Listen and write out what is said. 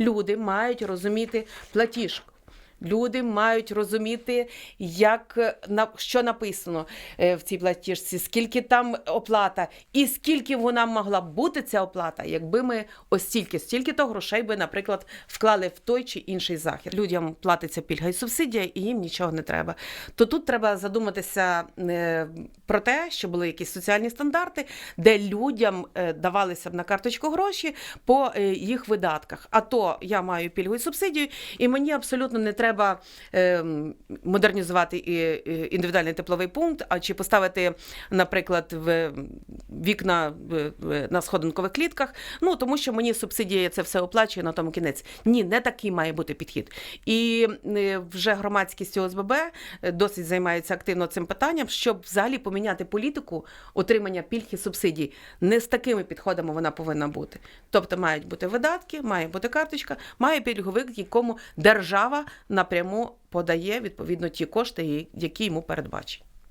Люди мають розуміти платіжку. Люди мають розуміти, як на що написано е, в цій платіжці, скільки там оплата, і скільки вона могла б бути ця оплата, якби ми ось стільки, стільки то грошей би, наприклад, вклали в той чи інший захід. Людям платиться пільга і субсидія, і їм нічого не треба. То тут треба задуматися е, про те, що були якісь соціальні стандарти, де людям е, давалися б на карточку гроші по їх видатках. А то я маю пільгу і субсидію, і мені абсолютно не треба е, модернізувати і, індивідуальний тепловий пункт, а чи поставити, наприклад, в вікна на сходинкових клітках. Ну тому що мені субсидія це все оплачує на тому кінець. Ні, не такий має бути підхід. І е, вже громадськість ОСББ е, досить займається активно цим питанням, щоб взагалі поміняти політику отримання пільг і субсидій. Не з такими підходами вона повинна бути. Тобто мають бути видатки, має бути карточка, має пільговик, якому держава напряму подає відповідно ті кошти, які йому передбачені.